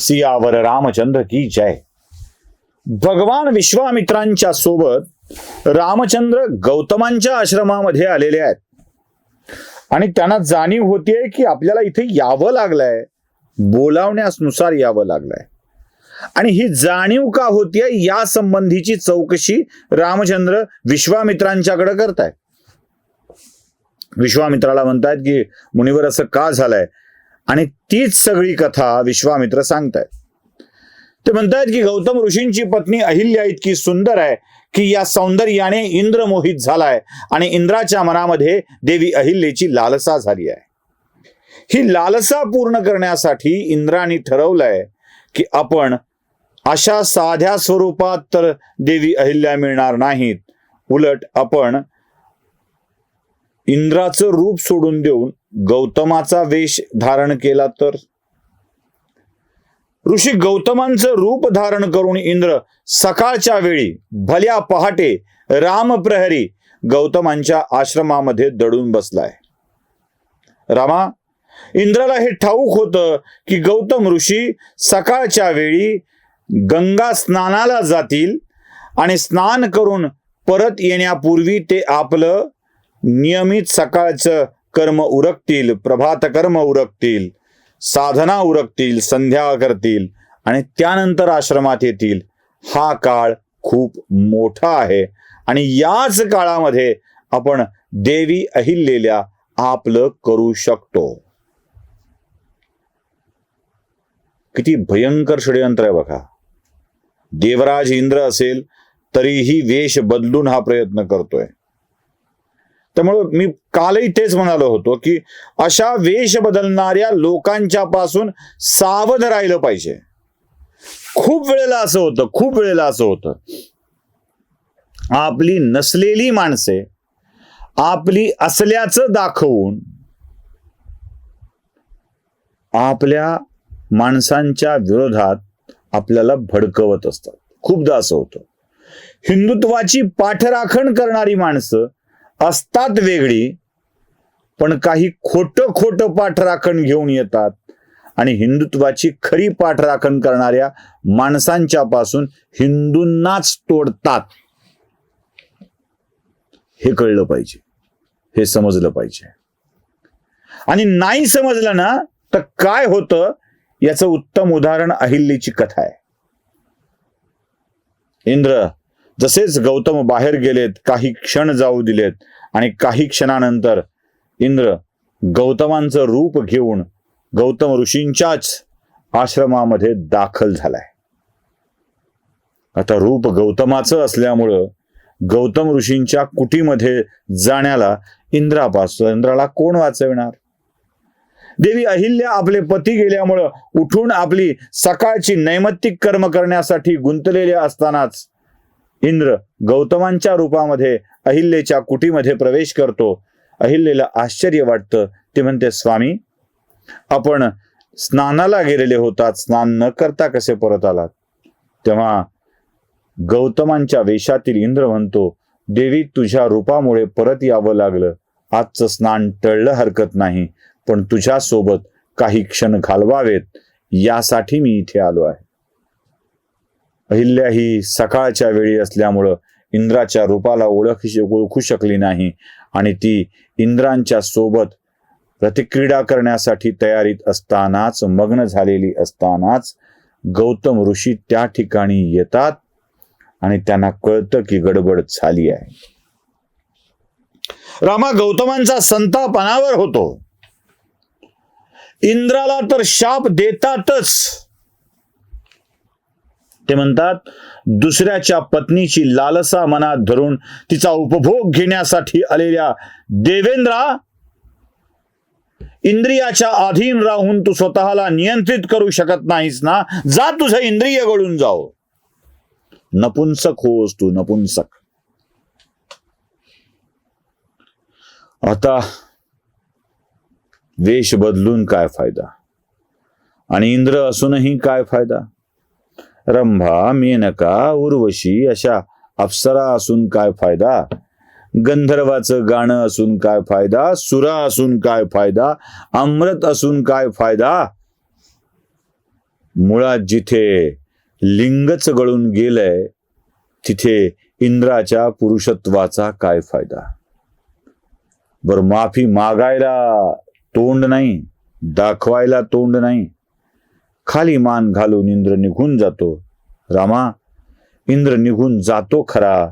सियावर रामचंद्र की जय. भगवान विश्वामित्रांच्या सोबत रामचंद्र गौतमांच्या आश्रमामध्ये आलेले आहेत. आणि त्यांना जाणीव होतीये की आपल्याला इथे यावं लागलंय. बोलावण्यासनुसार यावं लागलंय. आणि ही जाणीव का होतीये या संबंधीची चौकशी रामचंद्र विश्वामित्रांच्याकडे करतायत. विश्वामित्राला म्हणतायत की मुनिवर असं का झालंय? आणि तीच सगळी कथा विश्वामित्र सांगतायत. ते म्हणतायत की गौतम ऋषींची पत्नी अहिल्या इतकी सुंदर आहे की या सौंदर्याने इंद्र मोहित झालाय आणि इंद्राच्या मनामध्ये देवी अहिल्याची लालसा झाली आहे. ही लालसा पूर्ण करण्यासाठी इंद्राने ठरवलंय की आपण अशा साध्या स्वरूपात तर देवी अहिल्या मिळणार नाहीत. उलट आपण इंद्राचं रूप सोडून देऊन गौतमाचा वेश धारण केला तर? ऋषी गौतमांचं रूप धारण करून इंद्र सकाळच्या वेळी भल्या पहाटे रामप्रहरी गौतमांच्या आश्रमामध्ये दडून बसलाय. रामा इंद्राला हे ठाऊक होतं की गौतम ऋषी सकाळच्या वेळी गंगा स्नानाला जातील आणि स्नान करून परत येण्यापूर्वी ते आपलं नियमित सकाळचं कर्म उरकतील प्रभात कर्म उरकतील साधना उरकतील संध्या करतील आणि त्यानंतर आश्रमात येतील. हा काळ खूप मोठा आहे. आणि याच काळामध्ये आपण देवी अहिल्लेल्या आपलं करू शकतो. किती भयंकर षडयंत्र आहे बघा. देवराज इंद्र असेल तरीही वेश बदलून हा प्रयत्न करतोय. त्यामुळं मी कालही तेच म्हणालो होतो की अशा वेश बदलणाऱ्या लोकांच्या पासून सावध राहिलं पाहिजे. खूप वेळेला असं होतं खूप वेळेला असं होतं. आपली नसलेली माणसे आपली असल्याचं दाखवून आपल्या माणसांच्या विरोधात आपल्याला भडकवत असतात. खूपदा असं होतं. हिंदुत्वाची पाठराखण करणारी माणसं असतात वेगळी पण काही खोटं खोटं पाठराखण घेऊन येतात. आणि हिंदुत्वाची खरी पाठराखण करणाऱ्या माणसांच्या पासून हिंदूंनाच तोडतात. हे कळलं पाहिजे. हे समजलं पाहिजे. आणि नाही समजलं ना तर काय होतं? याचं उत्तम उदाहरण अहिल्लीची कथा आहे. इंद्र जसेच गौतम बाहेर गेलेत काही क्षण जाऊ दिलेत आणि काही क्षणानंतर इंद्र गौतमांचं रूप घेऊन गौतम ऋषींच्याच आश्रमामध्ये दाखल झालाय. आता रूप गौतमाचं असल्यामुळं गौतम ऋषींच्या कुटीमध्ये जाण्याला इंद्रापासून इंद्राला कोण वाचविणार? देवी अहिल्या आपले पती गेल्यामुळं उठून आपली सकाळची नैमित्तिक कर्म करण्यासाठी गुंतलेले असतानाच इंद्र गौतमांच्या रूपामध्ये अहिल्येच्या कुटीमध्ये प्रवेश करतो. अहिल्येला आश्चर्य वाटतं. ते म्हणते स्वामी आपण स्नानाला गेलेले होतात. स्नान न करता कसे परत आलात? तेव्हा गौतमांच्या वेशातील इंद्र म्हणतो देवी तुझ्या रूपामुळे परत यावं लागलं. आजचं स्नान टळलं हरकत नाही पण तुझ्यासोबत काही क्षण घालवावेत. यासाठी मी इथे आलो आहे. अहिल्या ही सकाळच्या वेळी असल्यामुळं इंद्राच्या रूपाला ओळख ओळखू शकली नाही आणि ती इंद्रांच्या सोबत प्रतिक्रीडा करण्यासाठी तयारीत असतानाच मग्न झालेली असतानाच गौतम ऋषी त्या ठिकाणी येतात आणि त्यांना कळतं की गडबड झाली आहे. रामा गौतमांचा संताप अनावर होतो. इंद्राला तर शाप देतातच. ते म्हणतात दुसऱ्याच्या पत्नीची लालसा मनात धरून तिचा उपभोग घेण्यासाठी आलेल्या देवेंद्रा इंद्रियाच्या अधीन राहून तू स्वतःला नियंत्रित करू शकत नाहीस ना जा तुझं इंद्रिय गळून जाओ. नपुंसक होस तू नपुंसक. आता वेश बदलून काय फायदा? आणि इंद्र असूनही काय फायदा? रंभा मेनका उर्वशी अशा अप्सरा असून काय फायदा? गंधर्वाचं गाणं असून काय फायदा? सुरा असून काय फायदा? अमृत असून काय फायदा? मुळात जिथे लिंगच गळून गेलंय तिथे इंद्राच्या पुरुषत्वाचा काय फायदा? बर माफी मागायला तोंड नाही दाखवायला तोंड नाही. खाली मान घालून इंद्र निघून जातो. रामा इंद्र निघून जातो खरा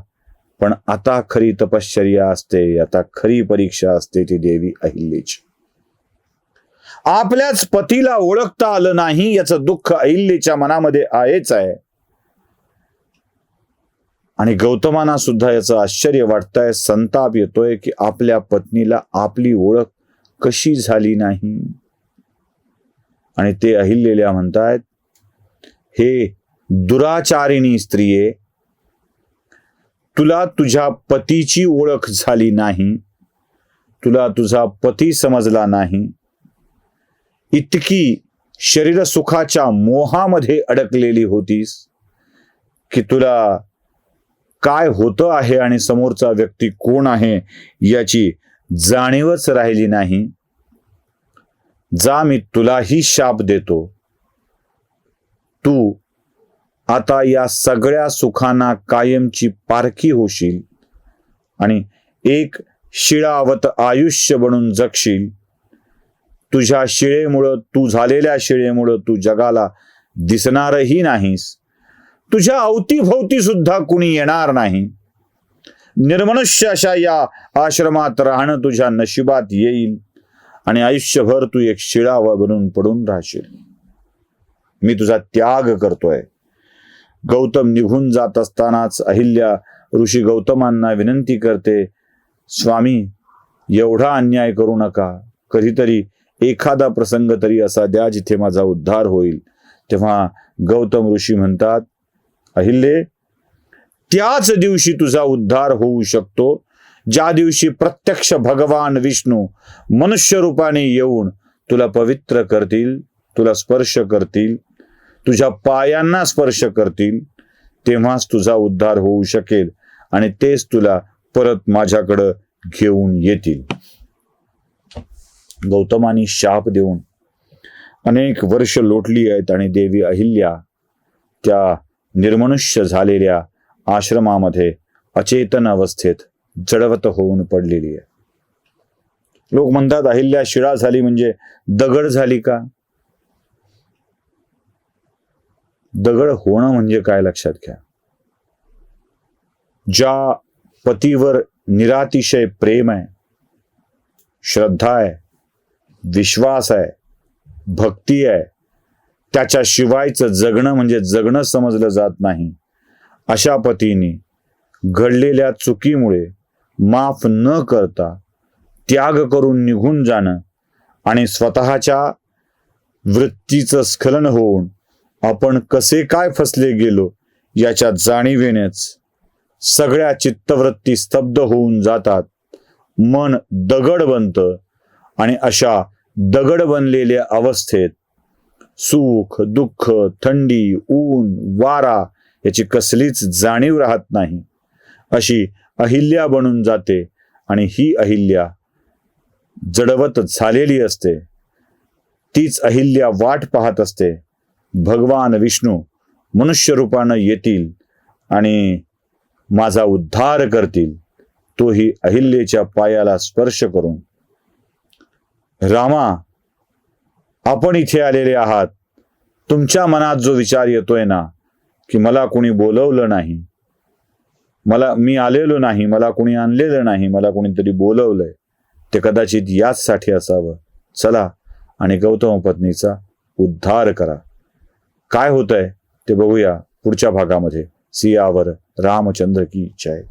पण आता खरी तपश्चर्या असते आता खरी परीक्षा असते ती देवी अहिल्याची. आपल्याच पतीला ओळखता आलं नाही याचं दुःख अहिल्याच्या मनामध्ये आहेच आहे. आणि गौतमाना सुद्धा याचं आश्चर्य वाटतंय संताप येतोय की आपल्या पत्नीला आपली ओळख कशी झाली नाही? आणि ते अहिल्लेल्या म्हणतायत हे दुराचारिणी स्त्रिये तुला तुझ्या पतीची ओळख झाली नाही तुला तुझा पती समजला नाही. इतकी शरीर सुखाच्या मोहामध्ये अडकलेली होतीस की तुला काय होतं आहे आणि समोरचा व्यक्ती कोण आहे याची जाणीवच राहिली नाही. जा मी तुलाही शाप देतो. तू आता या सगळ्या सुखांना कायमची पारखी होशील आणि एक शिळावत आयुष्य बनून जगशील. तुझ्या शिळेमुळं तू झालेल्या शिळेमुळं तू जगाला दिसणारही नाहीस. तुझ्या अवतीभोवती सुद्धा कुणी येणार नाही. निर्मनुष्य अशा या आश्रमात राहणं तुझ्या नशिबात येईल. आणि आयुष्यभर तू एक शिळावा बनून पडून राहशील. मी तुझा त्याग करतोय. गौतम निघून जात असतानाच अहिल्या ऋषी गौतमांना विनंती करते स्वामी एवढा अन्याय करू नका. कधीतरी एखादा प्रसंग तरी असा द्या जिथे माझा उद्धार होईल. तेव्हा गौतम ऋषी म्हणतात अहिल्ये त्याच दिवशी तुझा उद्धार होऊ शकतो. ज्या दिवशी प्रत्यक्ष भगवान विष्णू मनुष्य रूपाने येऊन तुला पवित्र करतील तुला स्पर्श करतील तुझ्या पायांना स्पर्श करतील तेव्हाच तुझा उद्धार होऊ शकेल आणि तेच तुला परत माझ्याकडं घेऊन येतील. गौतमानी शाप देऊन अनेक वर्ष लोटली आहेत आणि देवी अहिल्या त्या निर्मनुष्य झालेल्या आश्रमामध्ये अचेतन अवस्थेत जडवत होऊन पडलेली आहे. लोक म्हणतात अहिल्या शिळा झाली म्हणजे दगड झाली का? दगड होणं म्हणजे काय लक्षात घ्या. ज्या पतीवर निरातिशय प्रेम आहे श्रद्धा आहे विश्वास आहे भक्ती आहे त्याच्या शिवायचं जगणं म्हणजे जगणं समजलं जात नाही. अशा पतीने घडलेल्या चुकीमुळे माफ न करता त्याग करून निघून जाणं आणि स्वतःच्या वृत्तीचं स्खलन होऊन आपण कसे काय फसले गेलो याच्या जाणीवेनेच सगळ्या चित्तवृत्ती स्तब्ध होऊन जातात मन दगड बनतं आणि अशा दगड बनलेल्या अवस्थेत सुख दुःख थंडी ऊन वारा याची कसलीच जाणीव राहत नाही. अशी अहिल्या बनून जाते आणि ही अहिल्या जडवत झालेली असते. तीच अहिल्या वाट पाहत असते. भगवान विष्णू मनुष्य रूपानं येतील आणि माझा उद्धार करतील. तोही अहिल्येच्या पायाला स्पर्श करून. रामा आपण इथे आलेले आहात. तुमच्या मनात जो विचार येतोय ना की मला कोणी बोलवलं नाही. मला मी आलेलो नाही मला कोणी आणलेलं नाही मला कोणीतरी बोलवलंय. ते कदाचित याचसाठी असावं. चला आणि गौतम पत्नीचा उद्धार करा. काय होतंय ते बघूया पुढच्या भागामध्ये. सियावर रामचंद्र की जय.